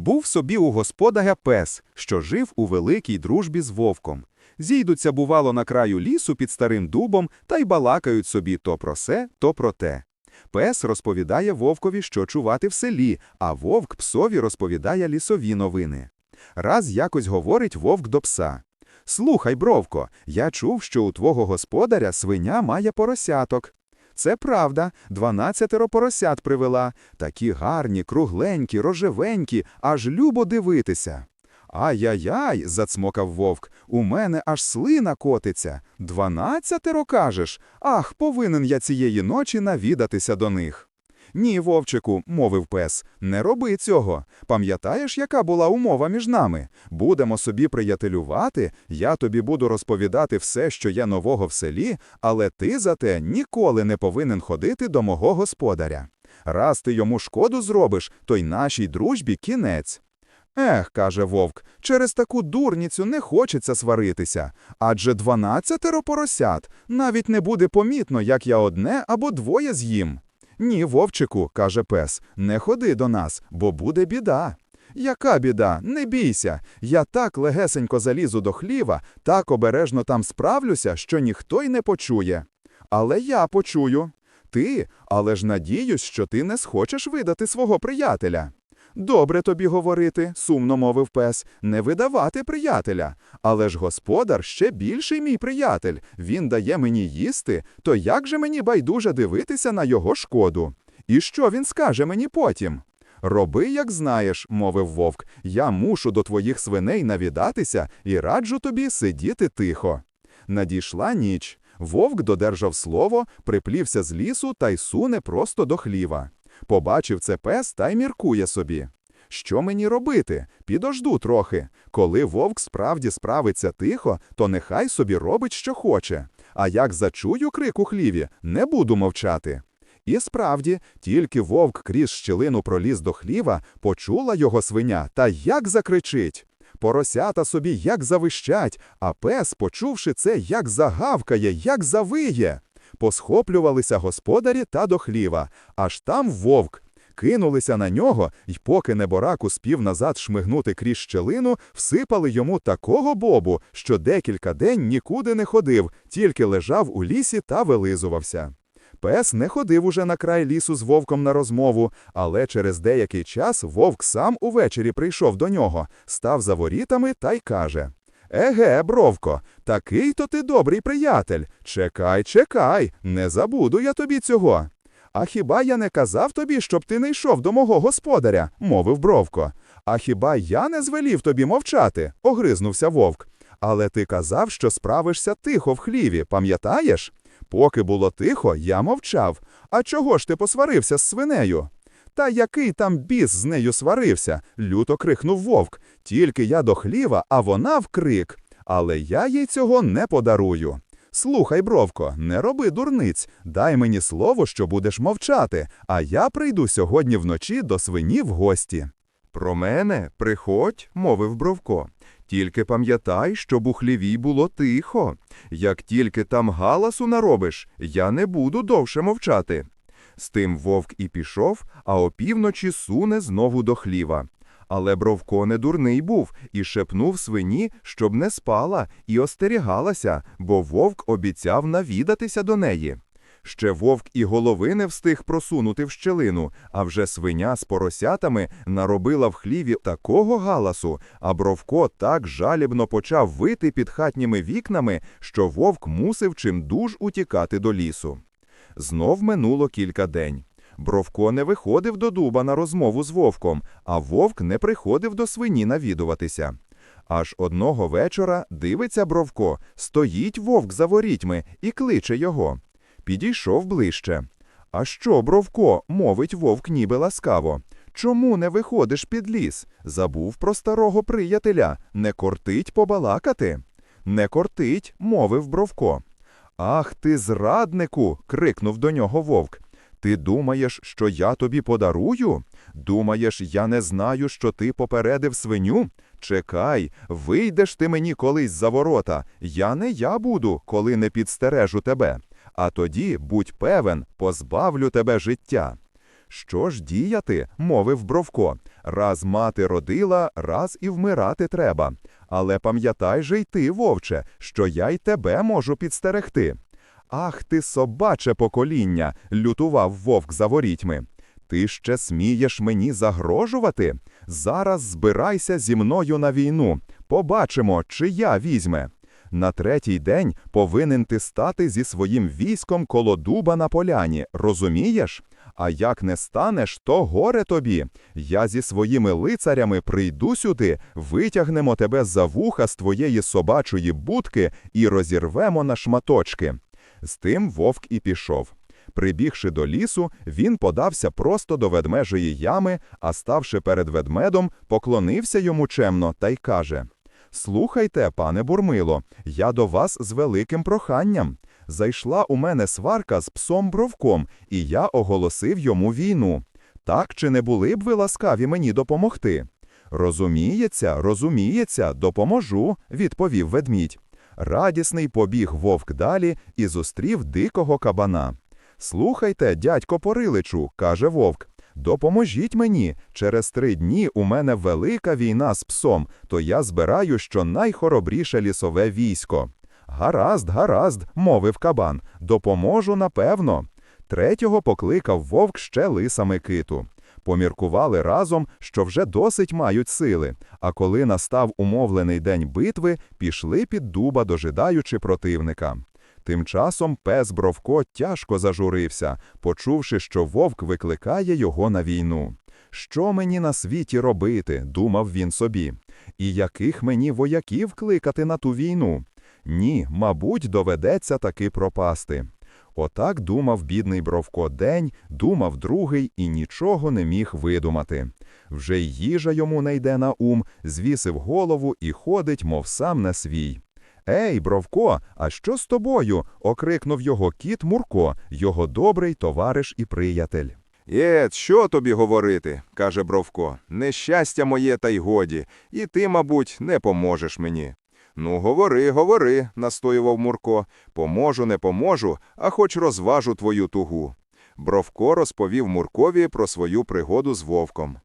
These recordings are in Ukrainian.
Був собі у господаря пес, що жив у великій дружбі з вовком. Зійдуться, бувало, на краю лісу під старим дубом та й балакають собі то про се, то про те. Пес розповідає вовкові, що чувати в селі, а вовк псові розповідає лісові новини. Раз якось говорить вовк до пса. Слухай, бровко, я чув, що у твого господаря свиня має поросяток. Це правда, дванадцятеро поросят привела, такі гарні, кругленькі, рожевенькі, аж любо дивитися. Ай-яй-яй, зацмокав вовк, у мене аж слина котиться. Дванадцятеро кажеш? Ах, повинен я цієї ночі навідатися до них. Ні, вовчику, мовив пес, не роби цього. Пам'ятаєш, яка була умова між нами? Будемо собі приятелювати, я тобі буду розповідати все, що є нового в селі, але ти зате ніколи не повинен ходити до мого господаря. Раз ти йому шкоду зробиш, то й нашій дружбі кінець. Ех, каже вовк, через таку дурніцю не хочеться сваритися. Адже дванадцятеро поросят навіть не буде помітно, як я одне або двоє з'їм. Ні, вовчику, каже пес, не ходи до нас, бо буде біда. Яка біда? Не бійся. Я так легесенько залізу до хліва, так обережно там справлюся, що ніхто й не почує. Але я почую. Ти, але ж надіюсь, що ти не схочеш видати свого приятеля. Добре тобі говорити, сумно мовив пес, не видавати приятеля. Але ж господар ще більший мій приятель. Він дає мені їсти, то як же мені байдуже дивитися на його шкоду? І що він скаже мені потім? Роби, як знаєш, мовив вовк, я мушу до твоїх свиней навідатися і раджу тобі сидіти тихо. Надійшла ніч. Вовк додержав слово, приплівся з лісу та й суне просто до хліва. Побачив це пес та й міркує собі. Що мені робити? Підожду трохи. Коли вовк справді справиться тихо, то нехай собі робить, що хоче. А як зачую крик у хліві, не буду мовчати. І справді, тільки вовк крізь щілину проліз до хліва, почула його свиня та як закричить. Поросята собі як завищать, а пес, почувши це, як загавкає, як завиє. Посхоплювалися господарі та до хліва, аж там вовк. Кинулися на нього, й поки неборак успів назад шмигнути крізь щелину, всипали йому такого бобу, що декілька день нікуди не ходив, тільки лежав у лісі та вилизувався. Пес не ходив уже на край лісу з вовком на розмову, але через деякий час вовк сам увечері прийшов до нього, став за ворітами та й каже Еге, бровко, такий то ти добрий приятель. Чекай, чекай, не забуду я тобі цього. А хіба я не казав тобі, щоб ти не йшов до мого господаря, мовив бровко. А хіба я не звелів тобі мовчати? огризнувся вовк. Але ти казав, що справишся тихо в хліві, пам'ятаєш? Поки було тихо, я мовчав. А чого ж ти посварився з свинею? Та який там біс з нею сварився? люто крикнув вовк. Тільки я до хліва, а вона в крик. Але я їй цього не подарую. Слухай, бровко, не роби дурниць, дай мені слово, що будеш мовчати, а я прийду сьогодні вночі до свині в гості. Про мене приходь, мовив Бровко. Тільки пам'ятай, щоб у хліві було тихо. Як тільки там галасу наробиш, я не буду довше мовчати. З тим вовк і пішов, а опівночі суне знову до хліва. Але Бровко не дурний був і шепнув свині, щоб не спала, і остерігалася, бо вовк обіцяв навідатися до неї. Ще вовк і голови не встиг просунути в щелину, а вже свиня з поросятами наробила в хліві такого галасу, а Бровко так жалібно почав вити під хатніми вікнами, що вовк мусив чимдуж утікати до лісу. Знов минуло кілька день. Бровко не виходив до дуба на розмову з вовком, а вовк не приходив до свині навідуватися. Аж одного вечора дивиться Бровко, стоїть вовк за ворітьми і кличе його. Підійшов ближче. А що, Бровко, мовить вовк ніби ласкаво. Чому не виходиш під ліс? Забув про старого приятеля, не кортить побалакати? Не кортить, мовив Бровко. Ах ти, зраднику. крикнув до нього вовк. Ти думаєш, що я тобі подарую? Думаєш, я не знаю, що ти попередив свиню? Чекай, вийдеш ти мені колись за ворота. Я не я буду, коли не підстережу тебе. А тоді, будь певен, позбавлю тебе життя. Що ж діяти? мовив Бровко. Раз мати родила, раз і вмирати треба. Але пам'ятай же й ти, вовче, що я й тебе можу підстерегти. Ах ти, собаче покоління, лютував вовк за ворітьми. Ти ще смієш мені загрожувати? Зараз збирайся зі мною на війну. Побачимо, чи я візьме. На третій день повинен ти стати зі своїм військом коло дуба на поляні, розумієш? А як не станеш, то горе тобі. Я зі своїми лицарями прийду сюди, витягнемо тебе за вуха з твоєї собачої будки і розірвемо на шматочки. З тим вовк і пішов. Прибігши до лісу, він подався просто до ведмежої ями, а ставши перед ведмедом, поклонився йому чемно та й каже: Слухайте, пане Бурмило, я до вас з великим проханням. Зайшла у мене сварка з псом Бровком, і я оголосив йому війну. Так чи не були б ви ласкаві мені допомогти? Розуміється, розуміється, допоможу, відповів ведмідь. Радісний побіг вовк далі і зустрів дикого кабана. Слухайте, дядько Пориличу, каже вовк. Допоможіть мені. Через три дні у мене велика війна з псом, то я збираю щонайхоробріше лісове військо. Гаразд, гаразд, мовив кабан. Допоможу, напевно. Третього покликав вовк ще лиса Микиту. Поміркували разом, що вже досить мають сили, а коли настав умовлений день битви, пішли під дуба, дожидаючи противника. Тим часом пес Бровко тяжко зажурився, почувши, що вовк викликає його на війну. Що мені на світі робити, думав він собі, і яких мені вояків кликати на ту війну? Ні, мабуть, доведеться таки пропасти. Отак думав бідний Бровко день, думав другий і нічого не міг видумати. Вже й їжа йому не йде на ум, звісив голову і ходить, мов сам на свій. Ей, Бровко, а що з тобою? окрикнув його кіт Мурко, його добрий товариш і приятель. Єць, що тобі говорити, каже Бровко. Нещастя моє та й годі, і ти, мабуть, не поможеш мені. Ну, говори, говори, настоював Мурко. Поможу, не поможу, а хоч розважу твою тугу. Бровко розповів Муркові про свою пригоду з вовком.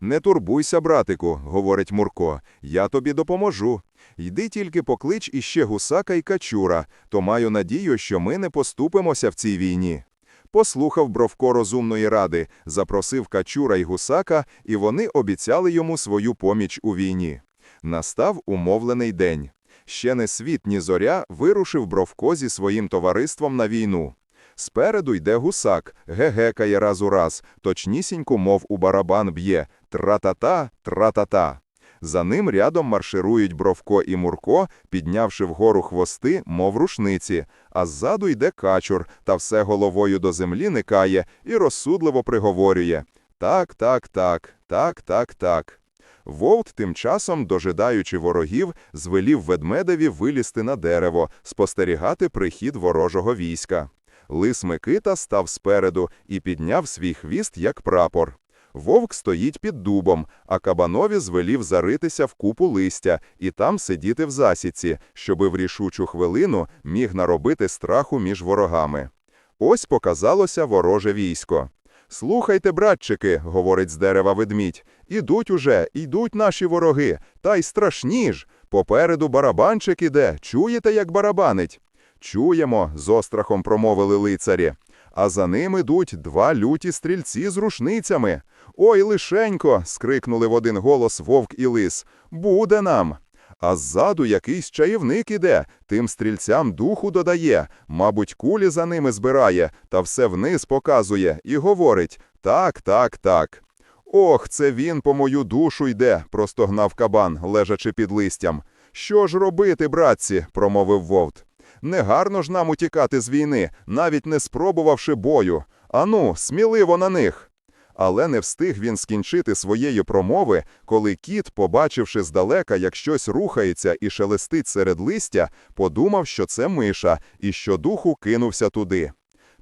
Не турбуйся, братику, говорить Мурко, я тобі допоможу. Йди тільки поклич іще гусака й качура, то маю надію, що ми не поступимося в цій війні. Послухав Бровко розумної ради, запросив качура й гусака, і вони обіцяли йому свою поміч у війні. Настав умовлений день. Ще не світ, ні зоря вирушив Бровко зі своїм товариством на війну. Спереду йде гусак, гегекає раз у раз, точнісінько, мов у барабан б'є тра-та-та, тра-та-та. За ним рядом марширують Бровко і Мурко, піднявши вгору хвости, мов рушниці, а ззаду йде качур, та все головою до землі никає і розсудливо приговорює «Так, так, так, так, так, так». Вовт тим часом, дожидаючи ворогів, звелів ведмедеві вилізти на дерево, спостерігати прихід ворожого війська. Лис Микита став спереду і підняв свій хвіст, як прапор. Вовк стоїть під дубом, а кабанові звелів заритися в купу листя і там сидіти в засіці, щоби в рішучу хвилину міг наробити страху між ворогами. Ось показалося вороже військо. Слухайте, братчики, говорить з дерева ведмідь, ідуть уже, ідуть наші вороги, та й страшні ж. Попереду барабанчик іде, чуєте, як барабанить? Чуємо, з острахом промовили лицарі. А за ним ідуть два люті стрільці з рушницями. Ой, лишенько. скрикнули в один голос вовк і лис. Буде нам. А ззаду якийсь чаївник іде, тим стрільцям духу додає, мабуть, кулі за ними збирає, та все вниз показує і говорить так, так, так. Ох, це він по мою душу йде, простогнав кабан, лежачи під листям. Що ж робити, братці? промовив вовт. Негарно ж нам утікати з війни, навіть не спробувавши бою. Ану, сміливо на них. Але не встиг він скінчити своєї промови, коли кіт, побачивши здалека, як щось рухається і шелестить серед листя, подумав, що це миша, і що духу кинувся туди.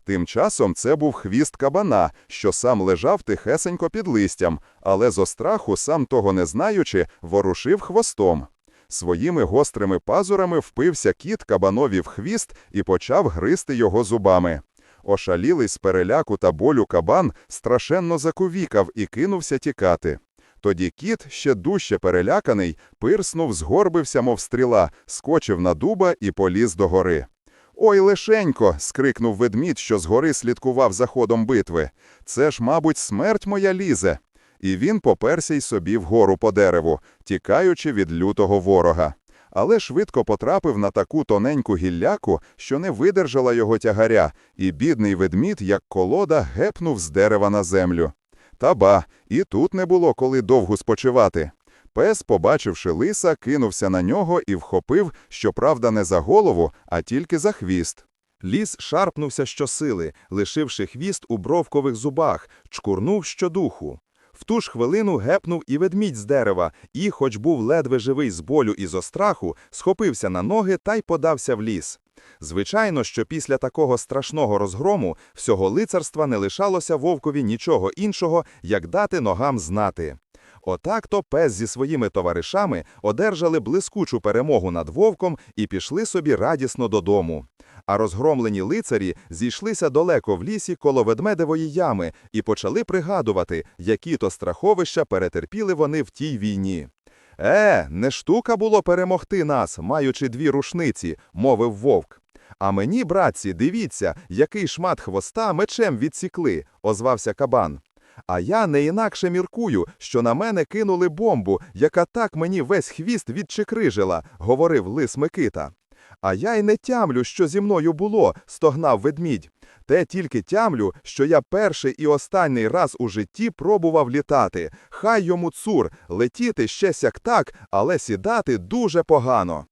Тим часом це був хвіст кабана, що сам лежав тихесенько під листям, але зо страху, сам того не знаючи, ворушив хвостом. Своїми гострими пазурами впився кіт кабанові в хвіст і почав гризти його зубами. Ошалілий з переляку та болю кабан страшенно закувікав і кинувся тікати. Тоді кіт, ще дужче переляканий, пирснув, згорбився, мов стріла, скочив на дуба і поліз до гори. Ой, лишенько. скрикнув ведмідь, що згори слідкував за ходом битви. Це ж, мабуть, смерть моя лізе. І він поперся й собі вгору по дереву, тікаючи від лютого ворога. Але швидко потрапив на таку тоненьку гілляку, що не видержала його тягаря, і бідний ведмідь, як колода, гепнув з дерева на землю. Та ба, і тут не було коли довго спочивати. Пес, побачивши лиса, кинувся на нього і вхопив, щоправда, не за голову, а тільки за хвіст. Ліс шарпнувся щосили, лишивши хвіст у бровкових зубах, чкурнув щодуху. В ту ж хвилину гепнув і ведмідь з дерева, і, хоч був ледве живий з болю і зо страху, схопився на ноги та й подався в ліс. Звичайно, що після такого страшного розгрому всього лицарства не лишалося вовкові нічого іншого, як дати ногам знати. Отак то пес зі своїми товаришами одержали блискучу перемогу над вовком і пішли собі радісно додому. А розгромлені лицарі зійшлися далеко в лісі коло ведмедевої ями і почали пригадувати, які то страховища перетерпіли вони в тій війні. Е, не штука було перемогти нас, маючи дві рушниці, мовив вовк. А мені, братці, дивіться, який шмат хвоста мечем відсікли, озвався кабан. А я не інакше міркую, що на мене кинули бомбу, яка так мені весь хвіст відчекрижила, говорив лис Микита. А я й не тямлю, що зі мною було, стогнав ведмідь. Те тільки тямлю, що я перший і останній раз у житті пробував літати. Хай йому цур, летіти ще сяк так, але сідати дуже погано.